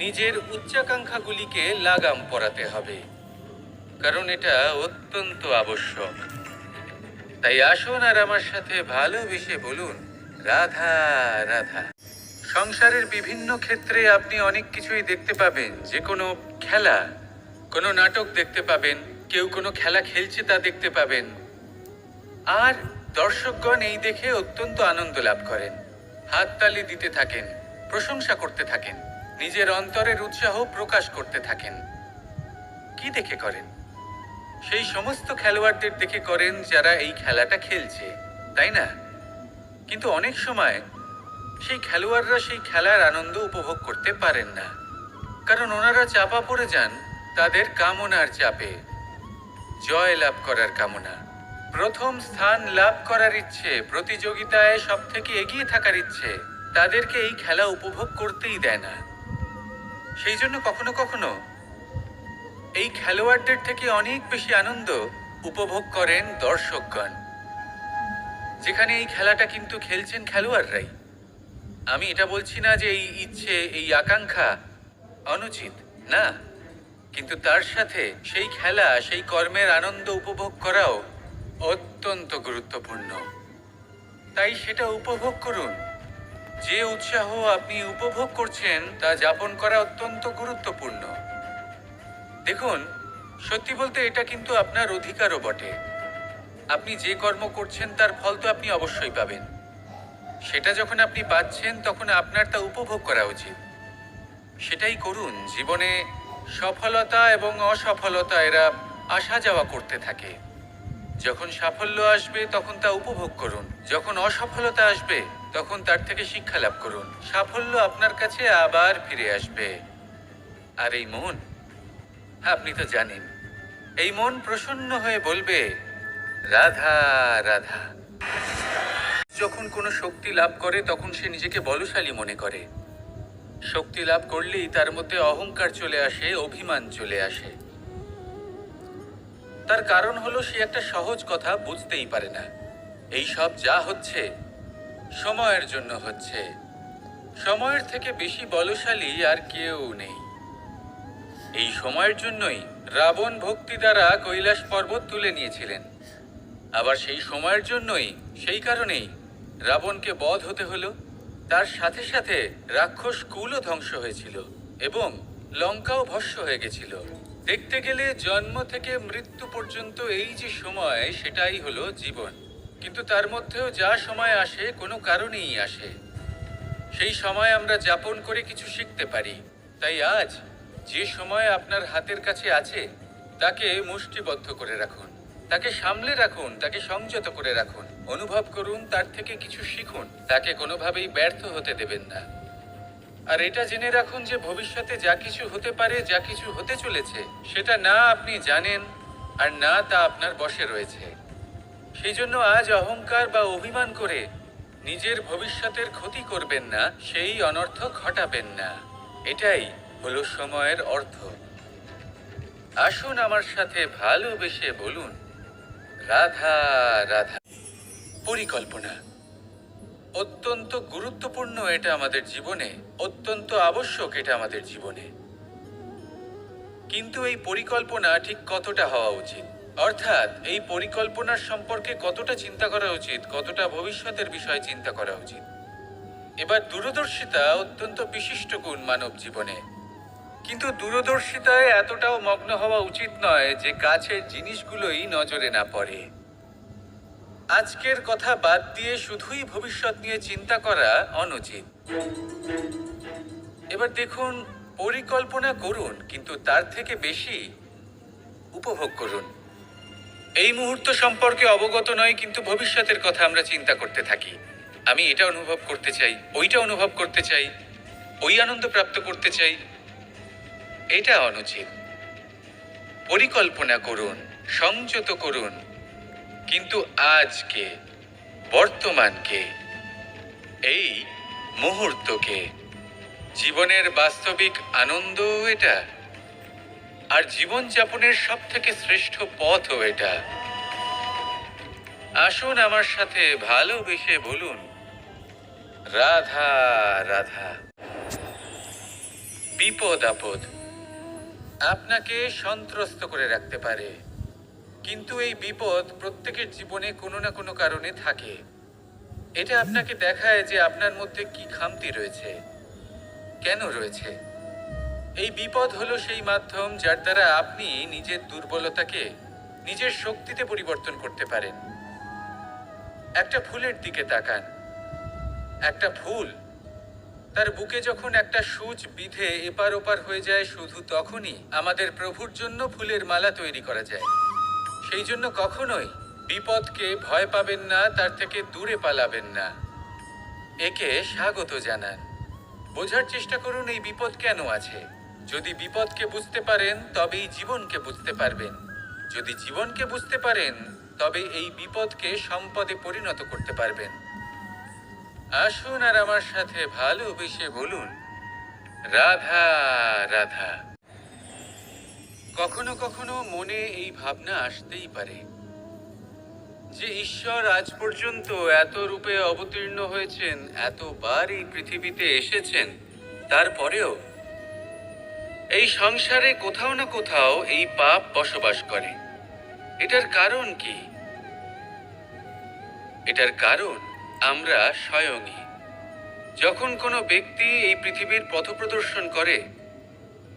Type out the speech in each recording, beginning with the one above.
নিজের উচ্চাকাঙ্ক্ষাগুলিকে লাগাম পরাতে হবে, কারণ এটা অত্যন্ত আবশ্যক। তাই আসুন আর আমার সাথে ভালোবেসে বলুন, রাধা রাধা। সংসারের বিভিন্ন ক্ষেত্রে আপনি অনেক কিছুই দেখতে পাবেন, যে কোনো খেলা, কোনো নাটক দেখতে পাবেন, কেউ কোনো খেলা খেলছে তা দেখতে পাবেন। আর দর্শকগণ এই দেখে অত্যন্ত আনন্দ লাভ করেন, হাততালি দিতে থাকেন, প্রশংসা করতে থাকেন। নিজের অন্তরের উৎসাহ প্রকাশ করতে থাকেন। কি দেখে করেন? সেই সমস্ত খেলোয়াড়দের দেখে করেন যারা এই খেলাটা খেলছে, তাই না? কিন্তু অনেক সময় সেই খেলোয়াড়রা সেই খেলার আনন্দ উপভোগ করতে পারেন না। কারণ ওনারা চাপা পড়ে যান তাদের কামনার চাপে। জয় লাভ করার কামনা। প্রথম স্থান লাভ করার ইচ্ছে, প্রতিযোগিতায় সব থেকে এগিয়ে থাকার ইচ্ছে, তাদেরকে এই খেলা উপভোগ করতেই দেয় না। সেই জন্য কখনো কখনো এই খেলোয়াড়দের থেকে অনেক বেশি আনন্দ উপভোগ করেন দর্শকগণ। যেখানে এই খেলাটা কিন্তু খেলছেন খেলোয়াড়রাই। আমি এটা বলছি না যে এই ইচ্ছে, এই আকাঙ্ক্ষা অনুচিত, না। কিন্তু তার সাথে সেই খেলা, সেই কর্মের আনন্দ উপভোগ করাও অত্যন্ত গুরুত্বপূর্ণ। তাই সেটা উপভোগ করুন। যে উৎসাহ আপনি উপভোগ করছেন তা যাপন করা অত্যন্ত গুরুত্বপূর্ণ। দেখুন, সত্যি বলতে এটা কিন্তু আপনার অধিকারও বটে। আপনি যে কর্ম করছেন তার ফল তো আপনি অবশ্যই পাবেন। সেটা যখন আপনি পাচ্ছেন, তখন আপনার তা উপভোগ করা উচিত। সেটাই করুন, জীবনে সফলতা এবং অসফলতা এরা আসা যাওয়া করতে থাকে। যখন সাফল্য আসবে, তখন তা উপভোগ করুন। যখন অসফলতা আসবে, তখন তার থেকে শিক্ষা লাভ করুন। সাফল্য আপনার কাছে আবার ফিরে আসবে। আর এই মন? আপনি তো জানেন। এই মন প্রসন্ন হয়ে বলবে, রাধা রাধা। যখন কোনো শক্তি লাভ করে, তখন সে নিজেকে বলশালী মনে করে। শক্তি লাভ করলেই তার মধ্যে অহংকার চলে আসে, অভিমান চলে আসে। তার কারণ হলো সে একটা সহজ কথা বুঝতেই পারে না। এই সব যা হচ্ছে, সময়ের জন্য হচ্ছে। সময়ের থেকে বেশি বলশালী আর কেউ নেই। এই সময়ের জন্যই রাবণ ভক্তি দ্বারা কৈলাস পর্বত তুলে নিয়েছিলেন। আবার সেই সময়ের জন্যই, সেই কারণেই রাবণকে বধ হতে হলো। তার সাথে সাথে রাক্ষস কুলও ধ্বংস হয়েছিল এবং লঙ্কাও ভস্য হয়ে গেছিল। দেখতে গেলে জন্ম থেকে মৃত্যু পর্যন্ত এই যে সময়, সেটাই হলো জীবন। কিন্তু তার মধ্যেও যা সময় আসে, কোনো কারণেই আসে। সেই সময় আমরা যাপন করে কিছু শিখতে পারি। তাই আজ যে সময় আপনার হাতের কাছে আছে, তাকে মুষ্টিবদ্ধ করে রাখুন। তাকে সামলে রাখুন, তাকে সংযত করে রাখুন। অনুভব করুন, তার থেকে কিছু শিখুন। তাকে কোনোভাবেই ব্যর্থ হতে দেবেন না। আর এটা জেনে রাখুন যে ভবিষ্যতে যা কিছু হতে পারে, যা কিছু হতে চলেছে, সেটা না আপনি জানেন আর না তা আপনার বশে রয়েছে। সেই জন্য আজ অহংকার বা অভিমান করে নিজের ভবিষ্যতের ক্ষতি করবেন না, সেই অনর্থ ঘটাবেন না। এটাই হলো সময়ের অর্থ। আসুন আমার সাথে ভালোবেসে বলুন, রাধা রাধা। পরিকল্পনা। অত্যন্ত গুরুত্বপূর্ণ এটা আমাদের জীবনে, অত্যন্ত আবশ্যক এটা আমাদের জীবনে। কিন্তু এই পরিকল্পনা ঠিক কতটা হওয়া উচিত? অর্থাৎ এই পরিকল্পনার সম্পর্কে কতটা চিন্তা করা উচিত, কতটা ভবিষ্যতের বিষয়ে চিন্তা করা উচিত? এবার দূরদর্শিতা অত্যন্ত বিশিষ্ট গুণ মানব জীবনে। কিন্তু দূরদর্শিতায় এতটাও মগ্ন হওয়া উচিত নয় যে কাছের জিনিসগুলোই নজরে না পড়ে। আজকের কথা বাদ দিয়ে শুধুই ভবিষ্যৎ নিয়ে চিন্তা করা অনুচিত। এবার দেখুন, পরিকল্পনা করুন, কিন্তু তার থেকে বেশি উপভোগ করুন। এই মুহূর্ত সম্পর্কে অবগত নয় কিন্তু ভবিষ্যতের কথা আমরা চিন্তা করতে থাকি। আমি এটা অনুভব করতে চাই, ওইটা অনুভব করতে চাই, ওই আনন্দ প্রাপ্ত করতে চাই, এটা অনুচিত। পরিকল্পনা করুন, সংযত করুন কিন্তু আজকে, বর্তমানকে, এই মুহূর্তকে, জীবনের বাস্তবিক আনন্দ এটা, আর জীবনযাপনের সব থেকে শ্রেষ্ঠ পথও এটা। আসুন আমার সাথে ভালোবেসে বলুন, রাধা রাধা। বিপদ আপদ আপনাকে সন্ত্রস্ত করে রাখতে পারে। কিন্তু এই বিপদ প্রত্যেকের জীবনে কোনো না কোনো কারণে থাকে। এটা আপনাকে দেখায় যে আপনার মধ্যে কি খামতি রয়েছে। কেন রয়েছে? এই বিপদ হলো সেই মাধ্যম যার দ্বারা আপনি নিজের দুর্বলতাকে, নিজের শক্তিতে পরিবর্তন করতে পারেন। একটা ফুলের দিকে তাকান। একটা ফুল। তার বুকে যখন একটা সূচ বিধে এপার ওপার হয়ে যায়, শুধু তখনই আমাদের প্রভুর জন্য ফুলের মালা তৈরি করা যায়। সেই জন্য কখনোই বিপদকে ভয় পাবেন না, তার থেকে দূরে পালাবেন না। একে স্বাগত জানান। বোঝার চেষ্টা করুন এই বিপদ কেন আছে। যদি বিপদকে বুঝতে পারেন, তবেই জীবনকে বুঝতে পারবেন। যদি জীবনকে বুঝতে পারেন, তবে এই বিপদকে সম্পদে পরিণত করতে পারবেন। আসুন আর আমার সাথে ভালোবেসে বলুন। রাধা রাধা। কখনো কখনো মনে এই ভাবনা আসতেই পারে যে ঈশ্বর আজ পর্যন্ত এত রূপে অবতীর্ণ হয়েছেন, এতবার এই পৃথিবীতে এসেছেন, তারপরেও এই সংসারে কোথাও না কোথাও এই পাপ বসবাস করে। এটার কারণ কি? এটার কারণ আমরা স্বয়ংই। যখন কোনো ব্যক্তি এই পৃথিবীর পথপ্রদর্শন করে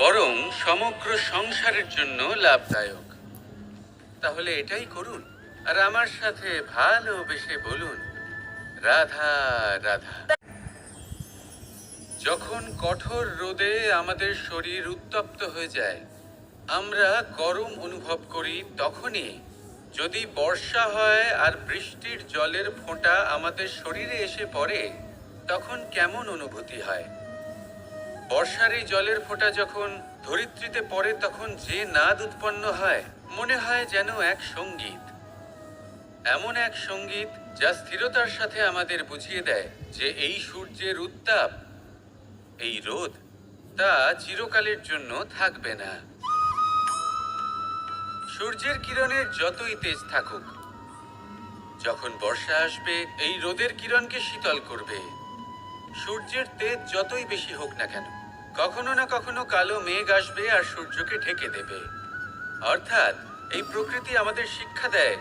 বরং সমগ্র সংসারের জন্য লাভদায়ক। তাহলে এটাই করুন, আর আমার সাথে ভালোবেসে বলুন, রাধা রাধা। যখন কঠোর রোদে আমাদের শরীর উত্তপ্ত হয়ে যায়, আমরা গরম অনুভব করি তখনই। যদি বর্ষা হয় আর বৃষ্টির জলের ফোঁটা আমাদের শরীরে এসে পড়ে, তখন কেমন অনুভূতি হয়? বর্ষার এই জলের ফোঁটা যখন ধরিত্রীতে পড়ে, তখন যে নাদ উৎপন্ন হয়, মনে হয় যেন এক সংগীত। এমন এক সংগীত যা স্থিরতার সাথে আমাদের বুঝিয়ে দেয় যে এই সূর্যের উত্তাপ, এই রোদ, তা চিরকালের জন্য থাকবে না। সূর্যের কিরণের যতই তেজ থাকুক, যখন বর্ষা আসবে, এই রোদের কিরণকে শীতল করবে। সূর্যের তেজ যতই বেশি হোক না কেন, কখনো না কখনো কালো মেঘ আসবে আর সূর্যকে ঢেকে দেবে। অর্থাৎ, এই প্রকৃতি আমাদের শিক্ষা দেয়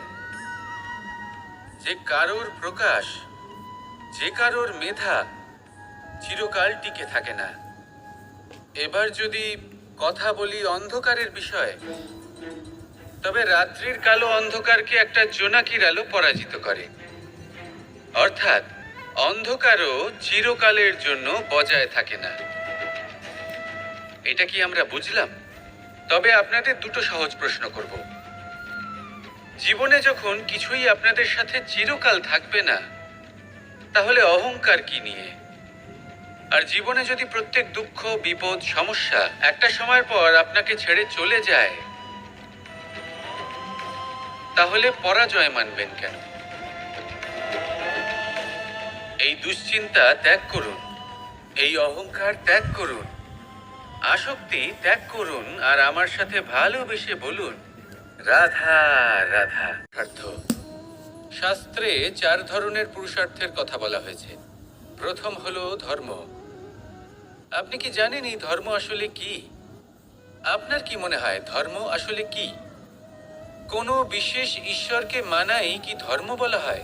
যে কারোর প্রকাশ, যে কারোর মেধা চিরকাল টিকে থাকে না। এবার যদি কথা বলি অন্ধকারের বিষয়ে, তবে রাত্রির কালো অন্ধকারকে একটা জোনাকির আলো পরাজিত করে। অর্থাৎ অন্ধকারও চিরকালের জন্য বজায় থাকে না। এটা কি আমরা বুঝলাম? তবে আপনাদের দুটো সহজ প্রশ্ন করব। জীবনে যখন কিছুই আপনাদের সাথে চিরকাল থাকবে না, তাহলে অহংকার কি নিয়ে? আর জীবনে যদি প্রত্যেক দুঃখ, বিপদ, সমস্যা একটা সময় পর আপনাকে ছেড়ে চলে যায়, তাহলে পরাজয় মানবেন কেন? এই দুশ্চিন্তা ত্যাগ করুন। এই অহংকার ত্যাগ করুন। আসক্তি ত্যাগ করুন আর আমার সাথে ভালোবেসে বলুন, রাধা রাধা। অর্থ শাস্ত্রে চার ধরনের পুরুষার্থের কথা বলা হয়েছে। প্রথম হলো ধর্ম। আপনি কি জানেন এই ধর্ম আসলে কি? আপনার কি মনে হয় ধর্ম আসলে কি? কোনো বিশেষ ঈশ্বরকে মানাই কি ধর্ম বলা হয়?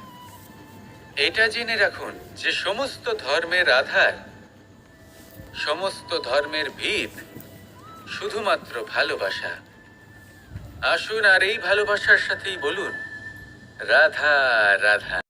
এটা জেনে রাখুন যে সমস্ত ধর্মের আধার, সমস্ত ধর্মের ভিত শুধুমাত্র ভালোবাসা। আসুন আর এই ভালোবাসার সাথেই বলুন, রাধা রাধা।